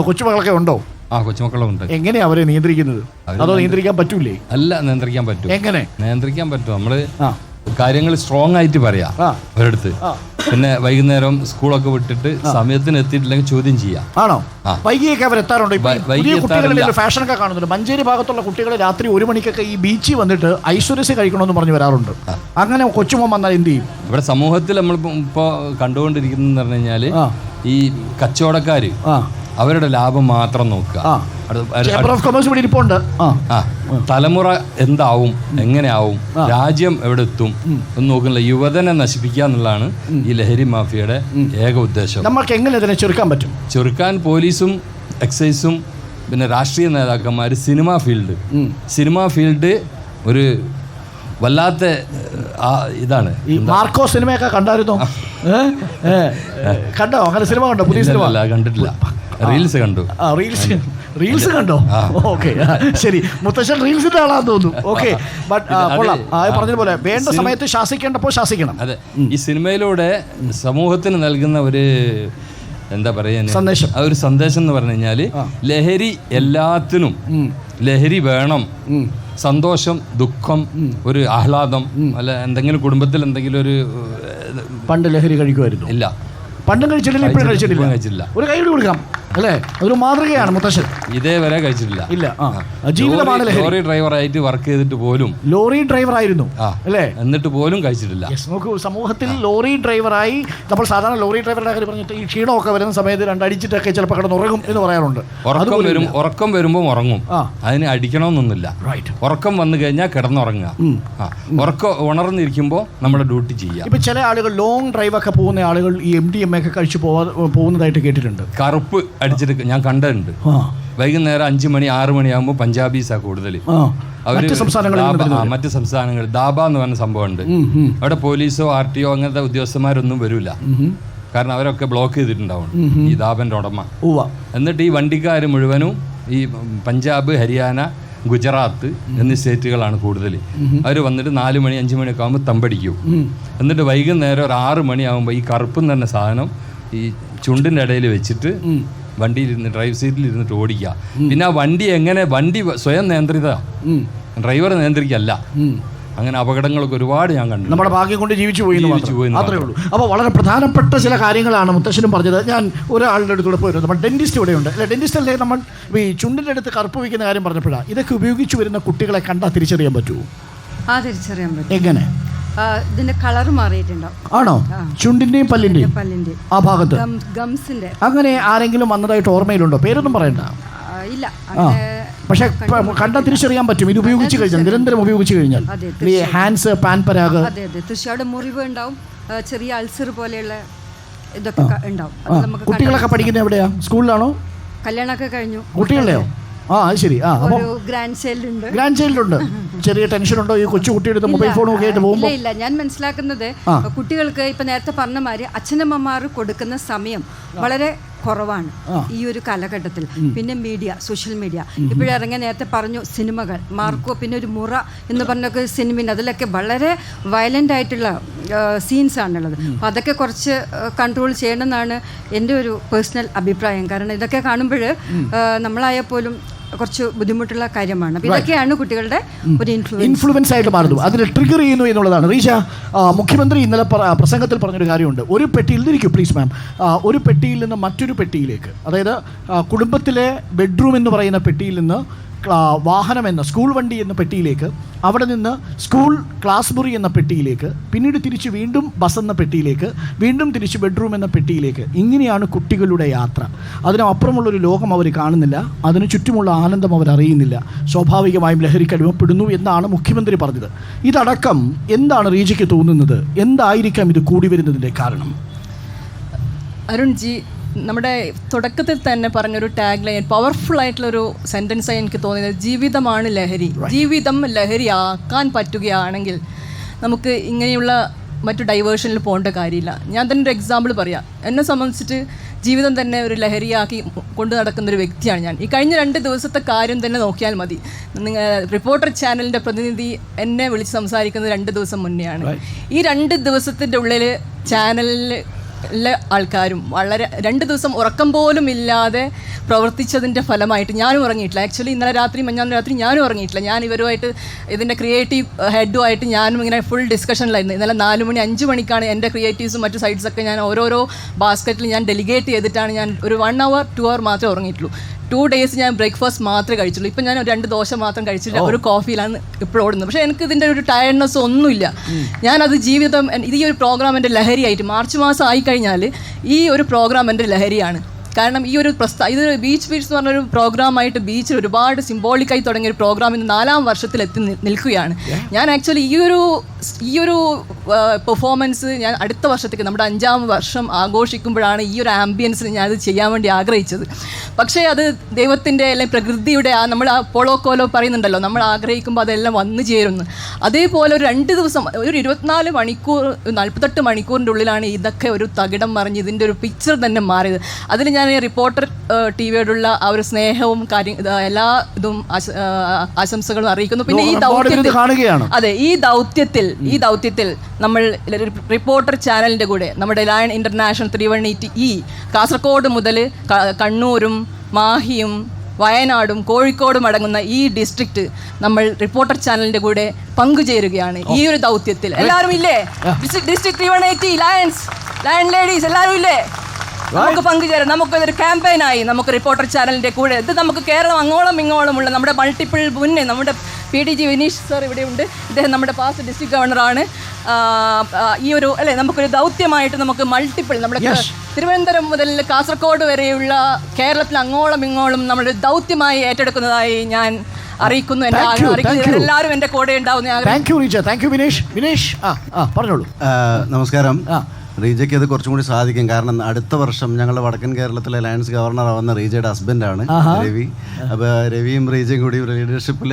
കൊച്ചുമകളൊക്കെ ഉണ്ടോ? ആ കൊച്ചുമക്കളുണ്ട്. എങ്ങനെയാ അവരെ നിയന്ത്രിക്കുന്നത്? അതോ നിയന്ത്രിക്കാൻ പറ്റൂലേ? അല്ല നിയന്ത്രിക്കാൻ പറ്റും. എങ്ങനെ? നിയന്ത്രിക്കാൻ പറ്റും. നമ്മൾ കാര്യങ്ങൾ സ്ട്രോങ് ആയിട്ട് പറയാം അവരടുത്ത്. പിന്നെ വൈകുന്നേരം സ്കൂളൊക്കെ വിട്ടിട്ട് സമയത്തിന് എത്തിയിട്ടില്ലെങ്കിൽ ചോദ്യം ചെയ്യാം. ആണോ. വൈകിയൊക്കെ അവർ എത്താറുണ്ട് ഇപ്പൊ? എത്താറില്ല. ഫാഷനൊക്കെ കാണുന്നുണ്ട്. മഞ്ചേരി ഭാഗത്തുള്ള കുട്ടികൾ രാത്രി ഒരു മണിക്കൊക്കെ ഈ ബീച്ചിൽ വന്നിട്ട് ഐശ്വര്യസ് കഴിക്കണമെന്ന് പറഞ്ഞു വരാറുണ്ട്. അങ്ങനെ കൊച്ചുമോൻ വന്നാൽ എന്ത് ചെയ്യും? ഇവിടെ സമൂഹത്തിൽ നമ്മൾ ഇപ്പോൾ കണ്ടുകൊണ്ടിരിക്കുന്നതെന്ന് പറഞ്ഞു കഴിഞ്ഞാൽ ഈ കച്ചവടക്കാർ അവരുടെ ലാഭം മാത്രം നോക്കുക. ഓഫ് കൊമേഴ്സ് ഇവിടെ ഇരിപ്പുണ്ട്. ആ. തലമുറ എന്താവും എങ്ങനെയാവും രാജ്യം എവിടെ എത്തും എന്ന് നോക്കുന്നില്ല. യുവതനെ നശിപ്പിക്കുക എന്നുള്ളതാണ് ഈ ലഹരി മാഫിയയുടെ ഏക ഉദ്ദേശം. നമുക്ക് എങ്ങനെ ഇതിനെ ചെറുക്കാൻ പറ്റും? ചെറുക്കാൻ പോലീസും എക്സൈസും പിന്നെ രാഷ്ട്രീയ നേതാക്കന്മാർ സിനിമാ ഫീൽഡ്. സിനിമാ ഫീൽഡ് ഒരു വല്ലാത്ത ഇതാണ്. ഈ മാർക്കോ സിനിമയൊക്കെ കണ്ടായിരുന്നോ? കണ്ടോ? അങ്ങനെ സിനിമ കണ്ടോ? പുതിയ സിനിമ? കണ്ടിട്ടില്ല. റീൽസ് കണ്ടു. റീൽസ് റീൽസ് കണ്ടോ. ഓക്കെ. ശരി. മുത്തശ്ശൻ റീൽസിന്റെ ആളാന്ന് തോന്നുന്നു. ഓക്കെ. ബട്ട് പോലെ കൊള്ളാം. വേണ്ട സമയത്ത് ശാസിക്കേണ്ടപ്പോൾ ശാസിക്കണം. അതെ. ഈ സിനിമയിലൂടെ സമൂഹത്തിന് നൽകുന്ന ഒരു എന്താ പറയുക സന്ദേശം. ആ ഒരു സന്ദേശം എന്ന് പറഞ്ഞു കഴിഞ്ഞാൽ ലഹരി എല്ലാത്തിനും ലഹരി വേണം. സന്തോഷം ദുഃഖം ഒരു ആഹ്ലാദം അല്ല എന്തെങ്കിലും കുടുംബത്തിൽ എന്തെങ്കിലും ഒരു പണ്ട് ലഹരി കഴിക്കുമായിരുന്നു. ഇല്ല. പണ്ടും കഴിച്ചിട്ടില്ല ഇപ്പോഴും കഴിച്ചിട്ടില്ല. കഴിച്ചിട്ടില്ല. ഒരു കൈ കൊടുക്കാം അല്ലേ? അതൊരു മാതൃകയാണ് മുത്തശ്ശൻ. ഇതേവരെ കഴിച്ചിട്ടില്ല. ഇല്ല. ആ. ജീവിതമാണ് ലോറി- ഡ്രൈവർ ആയിട്ട് ഡ്രൈവറായിട്ട് വർക്ക് ചെയ്തിട്ട് പോലും. ലോറി ഡ്രൈവർ ആയിരുന്നു ആ. അല്ലേ? എന്നിട്ട് പോലും കഴിച്ചിട്ടില്ല. യെസ് നോക്കൂ സമൂഹത്തിൽ ലോറി ഡ്രൈവറായി നമ്മൾ സാധാരണ ലോറി ഡ്രൈവറുടെ കാര്യം പറഞ്ഞിട്ട് ഈ ക്ഷീണമൊക്കെ വരുന്ന സമയത്ത് രണ്ടടിച്ചിട്ടൊക്കെ ചിലപ്പോൾ കിടന്ന് ഉറങ്ങും എന്ന് പറയാറുണ്ട്. ഉറക്കം വരും ഉറക്കം വരുമ്പോൾ ഉറങ്ങും. ആ. അതിന് അടിക്കണമെന്നൊന്നുമില്ല. റൈറ്റ് ഉറക്കം വന്നു കഴിഞ്ഞാൽ കിടന്നുറങ്ങുക. ആ. ഉറക്കം ഉണർന്നിരിക്കുമ്പോൾ നമ്മുടെ ഡ്യൂട്ടി ചെയ്യുക. ഇപ്പൊ ചില ആളുകൾ ലോങ് ഡ്രൈവ് ഒക്കെ പോകുന്ന ആളുകൾ ഈ എം ഡി എം ഒക്കെ കഴിച്ചു പോവാ പോകുന്നതായിട്ട് കേട്ടിട്ടുണ്ട്. കറുപ്പ് അടിച്ചിട്ട് ഞാൻ കണ്ടിട്ടുണ്ട് വൈകുന്നേരം അഞ്ചു മണി ആറ് മണിയാകുമ്പോൾ പഞ്ചാബീസാ കൂടുതൽ ആ. അവർ മറ്റ് സംസ്ഥാനങ്ങൾ. ദാബ എന്ന് പറഞ്ഞ സംഭവമുണ്ട്. അവിടെ പോലീസോ ആർ ടി ഒ അങ്ങനത്തെ ഉദ്യോഗസ്ഥന്മാരൊന്നും വരില്ല കാരണം അവരൊക്കെ ബ്ലോക്ക് ചെയ്തിട്ടുണ്ടാവും ഈ ദാബന്റെ ഉടമ. എന്നിട്ട് ഈ വണ്ടിക്കാർ മുഴുവനും ഈ പഞ്ചാബ് ഹരിയാന ഗുജറാത്ത് എന്നീ സ്റ്റേറ്റുകളാണ് കൂടുതൽ അവർ വന്നിട്ട് നാല് മണി അഞ്ച് മണിയൊക്കെ ആകുമ്പോൾ തമ്പടിക്കും. എന്നിട്ട് വൈകുന്നേരം ഒരു ആറ് മണിയാകുമ്പോൾ ഈ കറുപ്പ് തന്നെ സാധനം ഈ ചുണ്ടിന്റെ ഇടയിൽ വെച്ചിട്ട് വണ്ടിയിൽ ഇരുന്ന് ഡ്രൈവ് സീറ്റിലിരുന്നിട്ട് ഓടിക്കുക പിന്നെ ആ വണ്ടി എങ്ങനെ വണ്ടി സ്വയം നിയന്ത്രിത. ഡ്രൈവർ നിയന്ത്രിക്കല്ല. അങ്ങനെ അപകടങ്ങളൊക്കെ ഒരുപാട് ഞാൻ കണ്ടു. നമ്മുടെ ഭാഗ്യം കൊണ്ട് ജീവിച്ചു പോയി എന്ന് മാത്രം. പോയി അത്രേ ഉള്ളൂ. അപ്പോൾ വളരെ പ്രധാനപ്പെട്ട ചില കാര്യങ്ങളാണ് മുത്തശ്ശനും പറഞ്ഞത്. ഞാൻ ഒരാളുടെ അടുത്തൂടെ പോയിരുന്നു. നമ്മൾ ഡെന്റിസ്റ്റ് ഇവിടെയുണ്ട്. അല്ലെ? ഡെന്റിസ്റ്റ് അല്ലേ? നമ്മൾ ഈ ചുണ്ടിന്റെ അടുത്ത് കറുപ്പ് വയ്ക്കുന്ന കാര്യം പറഞ്ഞപ്പോഴാണ് ഇതൊക്കെ ഉപയോഗിച്ച് വരുന്ന കുട്ടികളെ കണ്ടാൽ തിരിച്ചറിയാൻ പറ്റുമോ ആ തിരിച്ചറിയാൻ പറ്റും. എങ്ങനെ? ഇതിന്റെ കളർ മാറിയിട്ടുണ്ടാവും. ആണോ? ചുണ്ടിന്റെയും പല്ലിന്റെയും? പല്ലിന്റെ ആ ഭാഗത്ത്? ഗംസിന്റെ. അങ്ങനെ ആരെങ്കിലും വന്നതായിട്ട് ഓർമ്മയിലുണ്ടോ? പേരൊന്നും പറയണ്ട. ഇല്ല. പക്ഷേ കണ്ടാൽ തിരിച്ചറിയാൻ പറ്റും. ഇത് ഉപയോഗിച്ച് കഴിഞ്ഞാൽ നിരന്തരം ഉപയോഗിച്ച് കഴിഞ്ഞാൽ. ഈ ഹാൻഡ്സ് പാൻ പരാഗ്. അതെ അതെ മുറിവ് ഉണ്ടാവും ചെറിയ അൾസർ പോലെയുള്ള ഇതൊക്കെ ഉണ്ടാവും. കുട്ടികളൊക്കെ പഠിക്കുന്നത് എവിടെയാ? സ്കൂളിലാണോ? കല്യാണമൊക്കെ കഴിഞ്ഞു. കുട്ടികളുടെയോ? ആ അത് ശരി. ആ അപ്പോൾ ഒരു ഗ്രാൻഡ് ചൈൽഡ് ഉണ്ട്. ഗ്രാൻഡ് ചൈൽഡ് ഉണ്ട്. ചെറിയ ടെൻഷൻ ഉണ്ടോ? ഈ കൊച്ചു കുട്ടിയുടെ മൊബൈൽ ഫോണും ഒക്കെ ആയിട്ട് ഇല്ല പോകുമ്പോൾ ഇല്ല. ഞാൻ മനസ്സിലാക്കുന്നത് ആ. കുട്ടികൾക്ക് ഇപ്പൊ നേരത്തെ പറഞ്ഞ മാതിരി അച്ഛനമ്മമാർ കൊടുക്കുന്ന സമയം വളരെ കുറവാണ് ഈ ഒരു കാലഘട്ടത്തിൽ. പിന്നെ മീഡിയ സോഷ്യൽ മീഡിയ. ഇപ്പോഴിറങ്ങിയ നേരത്തെ പറഞ്ഞു സിനിമകൾ മാർക്കോ പിന്നെ ഒരു മുറ എന്ന് പറഞ്ഞൊക്കെ സിനിമയുണ്ട്. അതിലൊക്കെ വളരെ വയലന്റ് ആയിട്ടുള്ള സീൻസ് ആണുള്ളത്. അപ്പോൾ അതൊക്കെ കുറച്ച് കൺട്രോൾ ചെയ്യണമെന്നാണ് എന്റെ ഒരു പേഴ്സണൽ അഭിപ്രായം. കാരണം ഇതൊക്കെ കാണുമ്പോൾ നമ്മളായാൽ പോലും കുറച്ച് ബുദ്ധിമുട്ടുള്ള കാര്യമാണ്. അപ്പോൾ ഇതൊക്കെയാണ് കുട്ടികളുടെ ഒരു ഇൻഫ്ലുവൻസ് ഇൻഫ്ലുവൻസ് ആയിട്ട് മാറുന്നു അതിന് ട്രിഗർ ചെയ്യുന്നു എന്നുള്ളതാണ്. റീഷ മുഖ്യമന്ത്രി ഇന്നലെ പ്രസംഗത്തിൽ പറഞ്ഞൊരു കാര്യമുണ്ട്. ഒരു പെട്ടിയിൽ ഇരിക്കും പ്ലീസ് മാം ഒരു പെട്ടിയിൽ നിന്ന് മറ്റൊരു പെട്ടിയിലേക്ക് അതായത് കുടുംബത്തിലെ ബെഡ്റൂം എന്ന് പറയുന്ന പെട്ടിയിൽ നിന്ന് വാഹനം എന്ന സ്കൂൾ വണ്ടി എന്ന പെട്ടിയിലേക്ക് അവിടെ നിന്ന് സ്കൂൾ ക്ലാസ് മുറി എന്ന പെട്ടിയിലേക്ക് പിന്നീട് തിരിച്ച് വീണ്ടും ബസ് എന്ന പെട്ടിയിലേക്ക് വീണ്ടും തിരിച്ച് ബെഡ്റൂം എന്ന പെട്ടിയിലേക്ക്. ഇങ്ങനെയാണ് കുട്ടികളുടെ യാത്ര. അതിനപ്പുറമുള്ളൊരു ലോകം അവർ കാണുന്നില്ല. അതിന് ചുറ്റുമുള്ള ആനന്ദം അവർ അറിയുന്നില്ല. സ്വാഭാവികമായും ലഹരിക്ക് അടിമപ്പെടുന്നു എന്നാണ് മുഖ്യമന്ത്രി പറഞ്ഞത്. ഇതടക്കം എന്താണ് റീജയ്ക്ക് തോന്നുന്നത്? എന്തായിരിക്കാം ഇത് കൂടി വരുന്നതിന്റെ കാരണം? അരുൺ ജി നമ്മുടെ തുടക്കത്തിൽ തന്നെ പറഞ്ഞൊരു ടാഗ് ലൈൻ പവർഫുൾ ആയിട്ടുള്ളൊരു സെന്റൻസായി എനിക്ക് തോന്നിയത് ജീവിതമാണ് ലഹരി. ജീവിതം ലഹരി ആക്കാൻ പറ്റുകയാണെങ്കിൽ നമുക്ക് ഇങ്ങനെയുള്ള മറ്റു ഡൈവേർഷനിൽ പോകേണ്ട കാര്യമില്ല. ഞാൻ തന്നെ ഒരു എക്സാമ്പിൾ പറയാം. എന്നെ സംബന്ധിച്ചിട്ട് ജീവിതം തന്നെ ഒരു ലഹരിയാക്കി കൊണ്ടു നടക്കുന്ന ഒരു വ്യക്തിയാണ് ഞാൻ. ഈ കഴിഞ്ഞ രണ്ട് ദിവസത്തെ കാര്യം തന്നെ നോക്കിയാൽ മതി. നിങ്ങൾ റിപ്പോർട്ടർ ചാനലിന്റെ പ്രതിനിധി എന്നെ വിളിച്ച് സംസാരിക്കുന്നത് രണ്ട് ദിവസം മുന്നെയാണ്. ഈ രണ്ട് ദിവസത്തിന്റെ ഉള്ളിൽ ചാനലിൽ എല്ലാ ആൾക്കാരും വളരെ രണ്ട് ദിവസം ഉറക്കം പോലും ഇല്ലാതെ പ്രവർത്തിച്ചതിന്റെ ഫലമായിട്ട് ഞാനും ഉറങ്ങിയിട്ടില്ല. ആക്ച്വലി ഇന്നലെ രാത്രി മഞ്ഞാന്ന് രാത്രി ഞാനും ഉറങ്ങിയിട്ടില്ല. ഞാൻ ഇവരുമായിട്ട് ഇതിന്റെ ക്രിയേറ്റീവ് ഹെഡുമായിട്ട് ഞാനും ഇങ്ങനെ ഫുൾ ഡിസ്കഷനിലായിരുന്നു ഇന്നലെ നാല് മണി അഞ്ച് മണിക്കാണ് എന്റെ ക്രിയേറ്റീവ്സും മറ്റു സൈഡ്സൊക്കെ ഞാൻ ഓരോരോ ബാസ്ക്കറ്റിൽ ഞാൻ ഡെലിഗേറ്റ് ചെയ്തിട്ടാണ് ഞാൻ ഒരു വൺ അവർ ടു അവർ മാത്രമേ ഉറങ്ങിയിട്ടുള്ളൂ. ടു ഡേയ്സ് ഞാൻ ബ്രേക്ക്ഫാസ്റ്റ് മാത്രമേ കഴിച്ചുള്ളൂ ഇപ്പം ഞാൻ രണ്ട് ദോശ മാത്രം കഴിച്ചിട്ട് ഒരു കോഫിയിലാണ് ഇപ്പോഴും ഓടുന്നത്. പക്ഷേ എനിക്ക് ഇതിന്റെ ഒരു ടയർഡ്നെസ് ഒന്നുമില്ല. ഞാനത് ജീവിതം ഇത് ഈ ഒരു പ്രോഗ്രാം എന്റെ ലഹരിയായിട്ട് മാർച്ച് മാസം ആയി കഴിഞ്ഞാൽ ഈ ഒരു പ്രോഗ്രാം എന്റെ ലഹരിയാണ്. കാരണം ഈ ഒരു പ്രസ്താ ഇത് ബീച്ച് ബീച്ച് എന്ന് പറഞ്ഞൊരു പ്രോഗ്രാമായിട്ട് ബീച്ചിൽ ഒരുപാട് സിംബോളിക്കായി തുടങ്ങിയ ഒരു പ്രോഗ്രാം ഇന്ന് നാലാം വർഷത്തിൽ എത്തി നിൽക്കുകയാണ്. ഞാൻ ആക്ച്വലി ഈ ഒരു ഈ ഒരു പെർഫോമൻസ് ഞാൻ അടുത്ത വർഷത്തേക്ക് നമ്മുടെ അഞ്ചാം വർഷം ആഘോഷിക്കുമ്പോഴാണ് ഈ ഒരു ആംബിയൻസിന് ഞാൻ അത് ചെയ്യാൻ വേണ്ടി ആഗ്രഹിച്ചത്. പക്ഷേ അത് ദൈവത്തിന്റെ അല്ലെങ്കിൽ പ്രകൃതിയുടെ ആ നമ്മൾ ആ പോളോ കോലോ പറയുന്നുണ്ടല്ലോ നമ്മൾ ആഗ്രഹിക്കുമ്പോൾ അതെല്ലാം വന്നു ചേരുന്നു. അതേപോലെ ഒരു രണ്ട് ദിവസം ഒരു ഇരുപത്തിനാല് മണിക്കൂർ നാൽപ്പത്തെട്ട് മണിക്കൂറിന്റെ ഉള്ളിലാണ് ഇതൊക്കെ ഒരു തകിടം മറിഞ്ഞ് ഇതിന്റെ ഒരു പിക്ചർ തന്നെ മാറിയത്. അതിൽ ഞാൻ ഈ റിപ്പോർട്ടർ ടി വിയോടുള്ള ആ ഒരു സ്നേഹവും കാര്യം എല്ലാ ഇതും ആശംസകളും അറിയിക്കുന്നു. പിന്നെ ഈ ദൗത്യത്തിൽ അതെ ഈ ദൗത്യത്തിൽ ഈ ദൗത്യത്തിൽ നമ്മൾ റിപ്പോർട്ടർ ചാനലിന്റെ കൂടെ നമ്മുടെ lion international three one eight E Kasaragod മുതൽ കണ്ണൂരും മാഹിയും വയനാടും കോഴിക്കോടും അടങ്ങുന്ന ഈ ഡിസ്ട്രിക്റ്റ് നമ്മൾ റിപ്പോർട്ടർ ചാനലിന്റെ കൂടെ പങ്കുചേരുകയാണ് ഈ ഒരു ദൗത്യത്തിൽ. എല്ലാവരും ഇല്ലേ? District three one eighty lions lion ladies എല്ലാവരും ഇല്ലേ? നമുക്ക് പങ്കുചേരാം. നമുക്ക് ഇതൊരു ക്യാമ്പയിനായി നമുക്ക് റിപ്പോർട്ടർ ചാനലിന്റെ കൂടെ. ഇത് നമുക്ക് കേരളം അങ്ങോളം ഇങ്ങോളമുള്ള നമ്മുടെ മൾട്ടിപ്പിൾ മുന്നേ നമ്മുടെ P D G Vineesh sir ഇവിടെയുണ്ട്. ഇദ്ദേഹം നമ്മുടെ പാസ് ഡിസ്ട്രിക്ട് ഗവർണറാണ് ഈ ഒരു അല്ലേ നമുക്കൊരു ദൗത്യമായിട്ട് നമുക്ക് മൾട്ടിപ്പിൾ നമ്മുടെ തിരുവനന്തപുരം മുതൽ കാസർഗോഡ് വരെയുള്ള കേരളത്തിൽ അങ്ങോളം ഇങ്ങോളം നമ്മുടെ ദൗത്യമായി ഏറ്റെടുക്കുന്നതായി ഞാൻ അറിയിക്കുന്നു. എന്നെ അറിയിക്കുന്നു. എല്ലാവരും എന്റെ കൂടെ ഉണ്ടാവുന്ന ആഗ്രഹം താങ്ക് യു വിനീഷ് വിനേഷ് ആ ആ പറഞ്ഞോളൂ. നമസ്കാരം. ആ. റീജയ്ക്ക് അത് കുറച്ചും കൂടി സാധിക്കും. കാരണം അടുത്ത വർഷം ഞങ്ങളുടെ വടക്കൻ കേരളത്തിലെ അലയൻസ് ഗവർണർ ആവുന്ന റീജയുടെ ഹസ്ബൻഡാണ് രവി. അപ്പോൾ രവിയും റീജയും കൂടി ഒരു ലീഡർഷിപ്പിൽ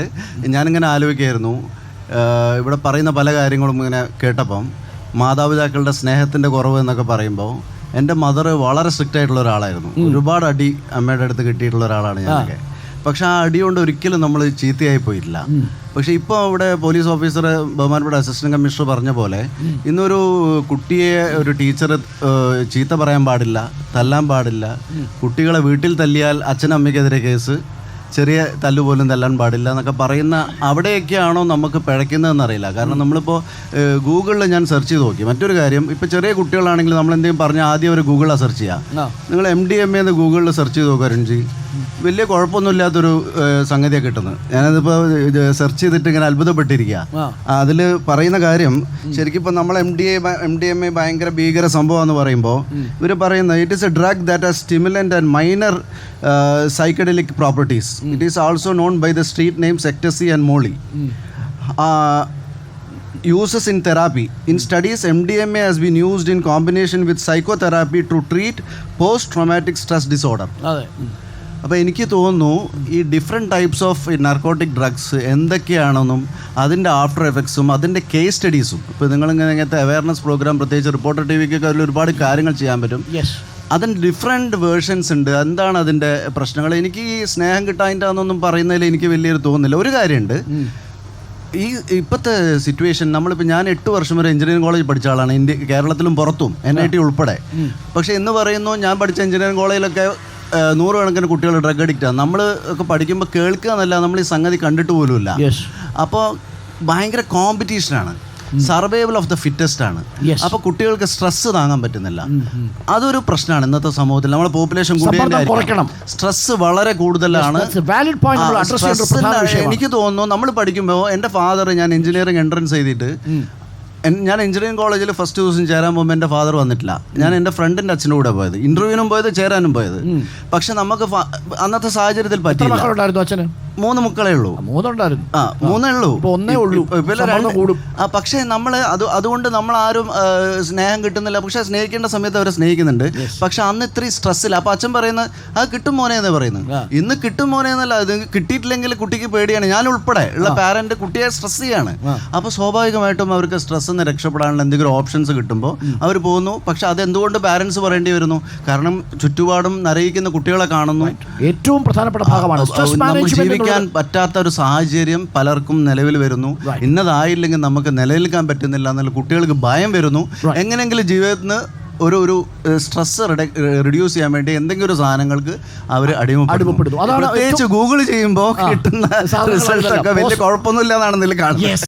ഞാനിങ്ങനെ ആലോചിക്കായിരുന്നു. ഇവിടെ പറയുന്ന പല കാര്യങ്ങളും ഇങ്ങനെ കേട്ടപ്പം മാതാപിതാക്കളുടെ സ്നേഹത്തിന്റെ കുറവ് എന്നൊക്കെ പറയുമ്പോൾ എന്റെ മദർ വളരെ സ്ട്രിക്റ്റ് ആയിട്ടുള്ള ഒരാളായിരുന്നു ഒരുപാട് അടി അമ്മയുടെ അടുത്ത് കിട്ടിയിട്ടുള്ള ഒരാളാണ് ഞാനൊക്കെ. പക്ഷെ ആ അടി കൊണ്ട് ഒരിക്കലും നമ്മൾ ചീത്തയായി പോയിട്ടില്ല. പക്ഷെ ഇപ്പോൾ അവിടെ പോലീസ് ഓഫീസർ ബഹുമാനപ്പെട്ട അസിസ്റ്റന്റ് കമ്മീഷണർ പറഞ്ഞ പോലെ ഇന്നൊരു കുട്ടിയെ ഒരു ടീച്ചർ ചീത്ത പറയാൻ പാടില്ല തല്ലാൻ പാടില്ല. കുട്ടികളെ വീട്ടിൽ തല്ലിയാൽ അച്ഛനമ്മയ്ക്കെതിരെ കേസ്. ചെറിയ തല്ലു പോലും തല്ലാൻ പാടില്ല എന്നൊക്കെ പറയുന്ന അവിടെയൊക്കെയാണോ നമുക്ക് പിഴയ്ക്കുന്നതെന്ന് അറിയില്ല കാരണം നമ്മളിപ്പോൾ ഗൂഗിളിൽ ഞാൻ സെർച്ച് ചെയ്ത് നോക്കി. മറ്റൊരു കാര്യം ഇപ്പോൾ ചെറിയ കുട്ടികളാണെങ്കിൽ നമ്മൾ എന്തെങ്കിലും പറഞ്ഞാൽ ആദ്യം അവർ ഗൂഗിളാണ് സെർച്ച് ചെയ്യുക നിങ്ങൾ എം ഡി എം എന്ന് ഗൂഗിളിൽ സെർച്ച് ചെയ്ത് നോക്കുക അരുൺജി. വലിയ കുഴപ്പമൊന്നുമില്ലാത്തൊരു സംഗതിയാണ് കിട്ടുന്നത്. ഞാനതിപ്പോൾ സെർച്ച് ചെയ്തിട്ട് ഇങ്ങനെ അത്ഭുതപ്പെട്ടിരിക്കുക അതിൽ പറയുന്ന കാര്യം ശരിക്കും ഇപ്പോൾ നമ്മൾ M D A M D M A ഭയങ്കര ഭീകര സംഭവം എന്ന് പറയുമ്പോൾ ഇവർ പറയുന്നത് it is a drug that are stimulant and minor psychedelic properties it is also known by the street names ecstasy and molly uses in therapy. In studies, MDMA has been used in combination with psychotherapy to treat post traumatic stress disorder. അതെ. അപ്പോൾ എനിക്ക് തോന്നുന്നു ഈ different types of narcotic drugs എന്തൊക്കെയാണെന്നും അതിന്റെ after എഫക്ട്സും അതിന്റെ case സ്റ്റഡീസും ഇപ്പോൾ നിങ്ങളിങ്ങനെ ഇങ്ങനത്തെ അവയർനെസ് പ്രോഗ്രാം പ്രത്യേകിച്ച് റിപ്പോർട്ടർ ടി വിക്കൊക്കെ അതിൽ ഒരുപാട് കാര്യങ്ങൾ ചെയ്യാൻ പറ്റും. അതിന് ഡിഫറെന്റ് വേർഷൻസ് ഉണ്ട്. എന്താണ് അതിന്റെ പ്രശ്നങ്ങൾ? എനിക്ക് ഈ സ്നേഹം കിട്ടാതിന്റെന്നൊന്നും പറയുന്നതിൽ എനിക്ക് വലിയൊരു തോന്നുന്നില്ല ഒരു കാര്യമുണ്ട്. ഈ ഇപ്പോഴത്തെ സിറ്റുവേഷൻ നമ്മളിപ്പോൾ ഞാൻ എട്ട് വർഷം വരെ എഞ്ചിനീയറിംഗ് കോളേജ് പഠിച്ച ആളാണ്. ഇന്ത്യ കേരളത്തിലും പുറത്തും എൻ ഐ ടി ഉൾപ്പെടെ. പക്ഷേ എന്ന് പറയുന്നു ഞാൻ പഠിച്ച എഞ്ചിനീയറിംഗ് കോളേജിലൊക്കെ നൂറുകണക്കിന് കുട്ടികൾ ഡ്രഗ് അഡിക്റ്റാണ് നമ്മൾ ഒക്കെ പഠിക്കുമ്പോൾ കേൾക്കുക എന്നല്ല നമ്മൾ ഈ സംഗതി കണ്ടിട്ട് പോലുമില്ല. അപ്പോൾ ഭയങ്കര കോമ്പറ്റീഷനാണ് സർവൈവൽ ഓഫ് ദ ഫിറ്റസ്റ്റ് ആണ്. അപ്പൊ അപ്പോൾ കുട്ടികൾക്ക് സ്ട്രെസ് താങ്ങാൻ പറ്റുന്നില്ല. അതൊരു പ്രശ്നമാണ് ഇന്നത്തെ സമൂഹത്തിൽ. നമ്മുടെ പോപ്പുലേഷൻ കുറയ്ക്കണം. സ്ട്രെസ് വളരെ കൂടുതലാണ്. എനിക്ക് തോന്നുന്നു നമ്മൾ പഠിക്കുമ്പോൾ എന്റെ ഫാദർ ഞാൻ എഞ്ചിനീയറിംഗ് എൻട്രൻസ് ചെയ്തിട്ട് ഞാൻ എഞ്ചിനീയറിംഗ് കോളേജിൽ ഫസ്റ്റ് ദിവസം ചേരാൻ പോകുമ്പോൾ എന്റെ ഫാദർ വന്നിട്ടില്ല. ഞാൻ എന്റെ ഫ്രണ്ടിന്റെ അച്ഛന്റെ കൂടെ പോയത്. ഇന്റർവ്യൂവിനും പോയത് ചേരാനും പോയത്. പക്ഷെ നമുക്ക് അന്നത്തെ സാഹചര്യത്തിൽ പറ്റില്ല മൂന്ന് മക്കളേ ഉള്ളൂ. മൂന്നുണ്ടായിരുന്നു. ആ മൂന്നേ ഉള്ളൂ. ഇപ്പൊ ഒന്നേ ഉള്ളൂ. ഇപ്പൊ- കൂടും. ആ പക്ഷേ നമ്മൾ അത് അതുകൊണ്ട് നമ്മൾ ആരും സ്നേഹം കിട്ടുന്നില്ല. പക്ഷേ സ്നേഹിക്കേണ്ട സമയത്ത് അവരെ സ്നേഹിക്കുന്നുണ്ട്. പക്ഷെ അന്ന് ഇത്രയും സ്ട്രെസ്സില്ല. അപ്പൊ അച്ഛൻ പറയുന്നത് അത് കിട്ടും മോനെ എന്ന് പറയുന്നത്. ഇന്ന് കിട്ടും മോനെ എന്നല്ല അത് കിട്ടിയിട്ടില്ലെങ്കിൽ കുട്ടിക്ക് പേടിയാണ്. ഞാൻ ഉൾപ്പെടെ ഉള്ള പാരന്റ് കുട്ടിയെ സ്ട്രെസ് ചെയ്യാണ്. അപ്പോൾ സ്വാഭാവികമായിട്ടും അവർക്ക് സ്ട്രെസ് നിന്ന് രക്ഷപ്പെടാനുള്ള എന്തെങ്കിലും ഓപ്ഷൻസ് കിട്ടുമ്പോൾ അവർ പോകുന്നു. പക്ഷെ അതെന്തുകൊണ്ട് പാരന്റ്സ് പറയേണ്ടി വരുന്നു? കാരണം ചുറ്റുപാടും നരയിക്കുന്ന കുട്ടികളെ കാണുന്നു. ഏറ്റവും പ്രധാനപ്പെട്ട ഭാഗമാണ് ജീവിക്കാൻ പറ്റാത്ത ഒരു സാഹചര്യം പലർക്കും നിലവിൽ വരുന്നു. ഇന്നതായില്ലെങ്കിൽ നമുക്ക് നിലനിൽക്കാൻ പറ്റുന്നില്ല എന്നുള്ള കുട്ടികൾക്ക് ഭയം വരുന്നു. എങ്ങനെയെങ്കിലും ജീവിതത്തിന് ഒരു ഒരു സ്ട്രെസ് റിഡ്യൂസ് ചെയ്യാൻ വേണ്ടി എന്തെങ്കിലും ഒരു സാധനങ്ങൾക്ക് അവർ അടിമപ്പെടുന്നു. പ്രത്യേകിച്ച് ഗൂഗിൾ ചെയ്യുമ്പോൾ കിട്ടുന്ന റിസൾട്ടൊക്കെ റിസൾട്ട് ഒക്കെ വലിയ കുഴപ്പമൊന്നുമില്ല എന്നാണ് ഇതിൽ കാണുന്നത്.